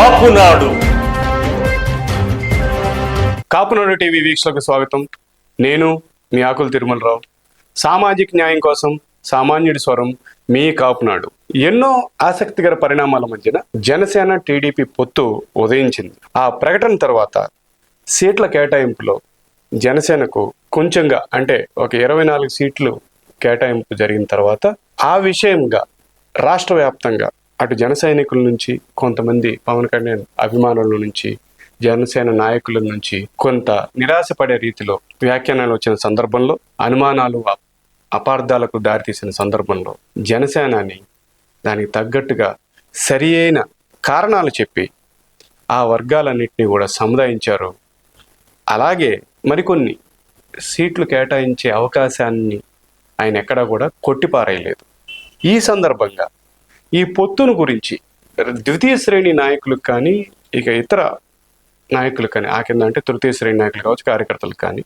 Kapunadu. Kapunadu TV వీక్షలకు స్వాగతం. నేను మీ ఆకుల తిరుమలరావు. సామాజిక న్యాయం కోసం సామాన్యుడి స్వరం మీ కాపునాడు. ఎన్నో ఆసక్తికర పరిణామాల మధ్యన జనసేన టీడీపీ పొత్తు ఉదయించింది. ఆ ప్రకటన తర్వాత సీట్ల కేటాయింపులో జనసేనకు కొంచెంగా అంటే ఒక ఇరవై నాలుగు సీట్లు కేటాయింపు జరిగిన తర్వాత ఆ విషయంగా రాష్ట్ర వ్యాప్తంగా అటు జన సైనికుల నుంచి కొంతమంది పవన్ కళ్యాణ్ అభిమానుల నుంచి జనసేన నాయకుల నుంచి కొంత నిరాశపడే రీతిలో వ్యాఖ్యానాలు వచ్చిన సందర్భంలో అనుమానాలు అపార్థాలకు దారితీసిన సందర్భంలో జనసేనాని దానికి తగ్గట్టుగా సరి అయిన కారణాలు చెప్పి ఆ వర్గాలన్నింటినీ కూడా సముదాయించారు. అలాగే మరికొన్ని సీట్లు కేటాయించే అవకాశాన్ని ఆయన ఎక్కడా కూడా కొట్టిపారేయలేదు. ఈ సందర్భంగా ఈ పొత్తును గురించి. ద్వితీయ శ్రేణి నాయకులకు కానీ ఇక ఇతర నాయకులు కానీ ఆ కింద అంటే తృతీయ శ్రేణి నాయకులు కావచ్చు కార్యకర్తలు కానీ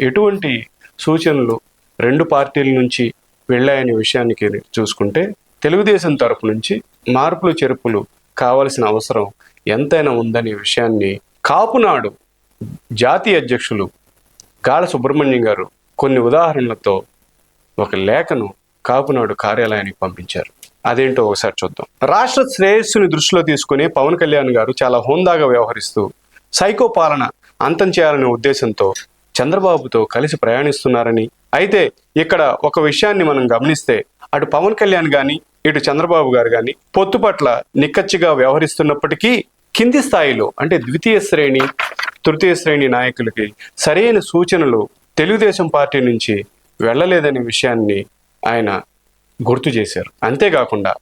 ఎటువంటి సూచనలు రెండు పార్టీల నుంచి వెళ్ళాయనే విషయానికి చూసుకుంటే తెలుగుదేశం తరపు నుంచి మార్పులు చెరుపులు కావలసిన అవసరం ఎంతైనా ఉందనే విషయాన్ని కాపునాడు జాతీయ అధ్యక్షులు గాల సుబ్రహ్మణ్యం గారు కొన్ని ఉదాహరణలతో ఒక లేఖను కాపునాడు కార్యాలయానికి పంపించారు. అదేంటో ఒకసారి చూద్దాం. రాష్ట్ర శ్రేయస్సుని దృష్టిలో తీసుకుని పవన్ కళ్యాణ్ గారు చాలా హోందాగా వ్యవహరిస్తూ సైకో పాలన అంతం చేయాలనే ఉద్దేశంతో చంద్రబాబుతో కలిసి ప్రయాణిస్తున్నారని. అయితే ఇక్కడ ఒక విషయాన్ని మనం గమనిస్తే అటు పవన్ కళ్యాణ్ గాని ఇటు చంద్రబాబు గారు గాని పొత్తు పట్ల నిక్కచ్చిగా వ్యవహరిస్తున్నప్పటికీ కింది స్థాయిలో అంటే ద్వితీయ శ్రేణి తృతీయ శ్రేణి నాయకులకి సరైన సూచనలు తెలుగుదేశం పార్టీ నుంచి వెళ్ళలేదనే విషయాన్ని ఆయన గుర్తు చేశారు. అంతేకాకుండా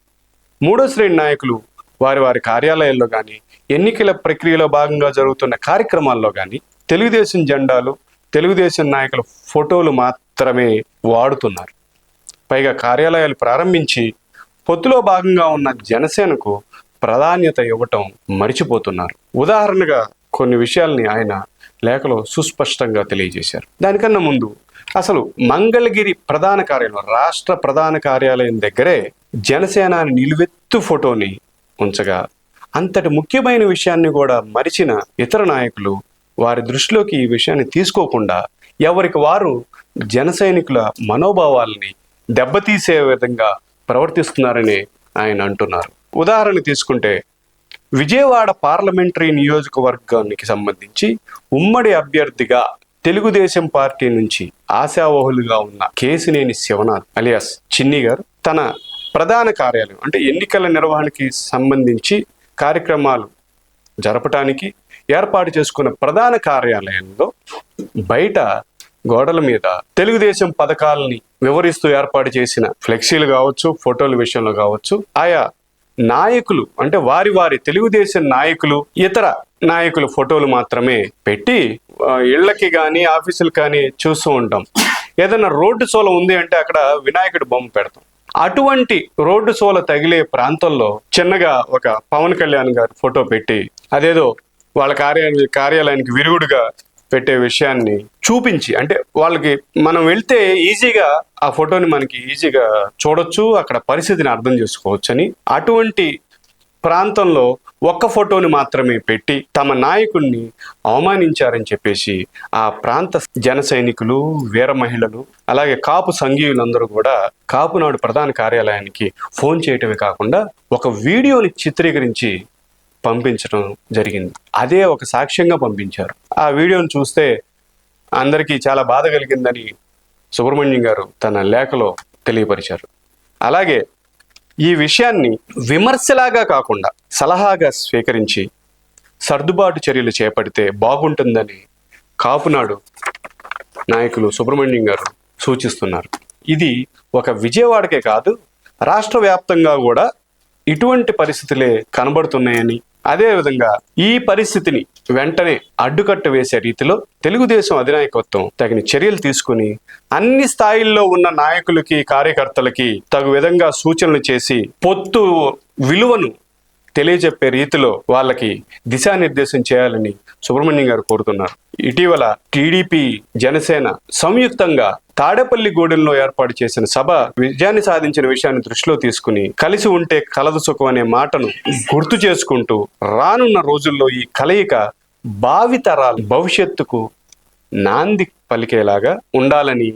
మూడో శ్రేణి నాయకులు వారి వారి కార్యాలయాల్లో కానీ ఎన్నికల ప్రక్రియలో భాగంగా జరుగుతున్న కార్యక్రమాల్లో కానీ తెలుగుదేశం జెండాలు తెలుగుదేశం నాయకుల ఫోటోలు మాత్రమే వాడుతున్నారు. పైగా కార్యాలయాలు ప్రారంభించి పొత్తులో భాగంగా ఉన్న జనసేనకు ప్రాధాన్యత ఇవ్వటం మరిచిపోతున్నారు. ఉదాహరణగా కొన్ని విషయాల్ని ఆయన లేఖలో సుస్పష్టంగా తెలియజేశారు. దానికన్నా ముందు అసలు మంగళగిరి ప్రధాన కార్యాలయం రాష్ట్ర ప్రధాన కార్యాలయం దగ్గరే జనసేన నిలువెత్తు ఫోటోని ఉంచగా అంతటి ముఖ్యమైన విషయాన్ని కూడా మరిచిన ఇతర నాయకులు వారి దృష్టిలోకి ఈ విషయాన్ని తీసుకోకుండా ఎవరికి వారు జన సైనికుల మనోభావాల్ని దెబ్బతీసే విధంగా ప్రవర్తిస్తున్నారని ఆయన అంటున్నారు. ఉదాహరణ తీసుకుంటే విజయవాడ పార్లమెంటరీ నియోజకవర్గానికి సంబంధించి ఉమ్మడి అభ్యర్థిగా తెలుగుదేశం పార్టీ నుంచి ఆశావహులుగా ఉన్న కేసినేని శివనాథ్ అలియాస్ చిన్ని గారు తన ప్రధాన కార్యాలయం అంటే ఎన్నికల నిర్వహణకి సంబంధించి కార్యక్రమాలు జరపటానికి ఏర్పాటు చేసుకున్న ప్రధాన కార్యాలయంలో బయట గోడల మీద తెలుగుదేశం పథకాలని వివరిస్తూ ఏర్పాటు చేసిన ఫ్లెక్సీలు కావచ్చు ఫోటోల విషయంలో కావచ్చు ఆయా నాయకులు అంటే వారి వారి తెలుగుదేశం నాయకులు ఇతర నాయకుల ఫోటోలు మాత్రమే పెట్టి ఇళ్ళకి కానీ ఆఫీసులు కానీ చూస్తూ ఉంటాం. ఏదైనా రోడ్డు సోల ఉంది అంటే అక్కడ వినాయకుడి బొమ్మ పెడతాం. అటువంటి రోడ్డు సోల తగిలే ప్రాంతంలో చిన్నగా ఒక పవన్ కళ్యాణ్ గారి ఫోటో పెట్టి అదేదో వాళ్ళ కార్యాలయ కార్యాలయానికి విరుగుడుగా పెట్టే విషయాన్ని చూపించి అంటే వాళ్ళకి మనం వెళ్తే ఈజీగా ఆ ఫోటోని మనకి ఈజీగా చూడొచ్చు అక్కడ పరిస్థితిని అర్థం చేసుకోవచ్చు అని అటువంటి ప్రాంతంలో ఒక్క ఫోటోని మాత్రమే పెట్టి తమ నాయకుడిని అవమానించారని చెప్పేసి ఆ ప్రాంత జన సైనికులు వీర మహిళలు అలాగే కాపు సంఘీయులందరూ కూడా కాపునాడు ప్రధాన కార్యాలయానికి ఫోన్ చేయటమే కాకుండా ఒక వీడియోని చిత్రీకరించి పంపించడం జరిగింది. అదే ఒక సాక్ష్యంగా పంపించారు. ఆ వీడియోను చూస్తే అందరికీ చాలా బాధ కలిగిందని సుబ్రహ్మణ్యం గారు తన లేఖలో తెలియపరిచారు. అలాగే ఈ విషయాన్ని విమర్శలాగా కాకుండా సలహాగా స్వీకరించి సర్దుబాటు చర్యలు చేపడితే బాగుంటుందని కాపునాడు నాయకులు సుబ్రహ్మణ్యం గారు సూచిస్తున్నారు. ఇది ఒక విజయవాడకే కాదు రాష్ట్ర వ్యాప్తంగా కూడా ఇటువంటి పరిస్థితులే కనబడుతున్నాయని అదేవిధంగా ఈ పరిస్థితిని వెంటనే అడ్డుకట్ట వేసే రీతిలో తెలుగుదేశం అధినాయకత్వం తగిన చర్యలు తీసుకుని అన్ని స్థాయిల్లో ఉన్న నాయకులకి కార్యకర్తలకి తగు విధంగా సూచనలు చేసి పొత్తు విలువను తెలియజెప్పే రీతిలో వాళ్ళకి దిశానిర్దేశం చేయాలని సుబ్రహ్మణ్యం గారు కోరుతున్నారు. ఇటీవల టీడీపీ జనసేన సంయుక్తంగా తాడేపల్లి గూడెంలో ఏర్పాటు చేసిన సభ విజయాన్ని సాధించిన విషయాన్ని దృష్టిలో తీసుకుని కలిసి ఉంటే కలదు సుఖం అనే మాటను గుర్తు చేసుకుంటూ రానున్న రోజుల్లో ఈ కలయిక భావితరాల భవిష్యత్తుకు నాంది పలికేలాగా ఉండాలని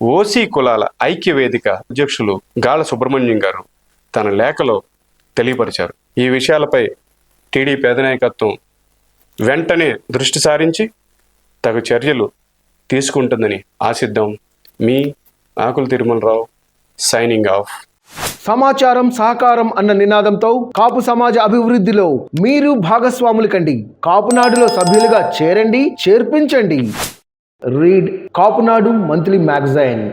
ఓసీ కులాల ఐక్య వేదిక అధ్యక్షులు గాల సుబ్రహ్మణ్యం గారు తన లేఖలో తెలియపరిచారు. ఈ విషయాలపై టీడీపీ అధినాయకత్వం వెంటనే దృష్టి సారించి తగు చర్యలు తీసుకుంటుందని ఆశిద్దాం. మీ ఆకుల తిరుమలరావు సైనింగ్ ఆఫ్. సమాచారం సహకారం అన్న నినాదంతో కాపు సమాజ అభివృద్ధిలో మీరు భాగస్వాములు కండి. కాపునాడులో సభ్యులుగా చేరండి చేర్పించండి. Read Kapunadu monthly magazine.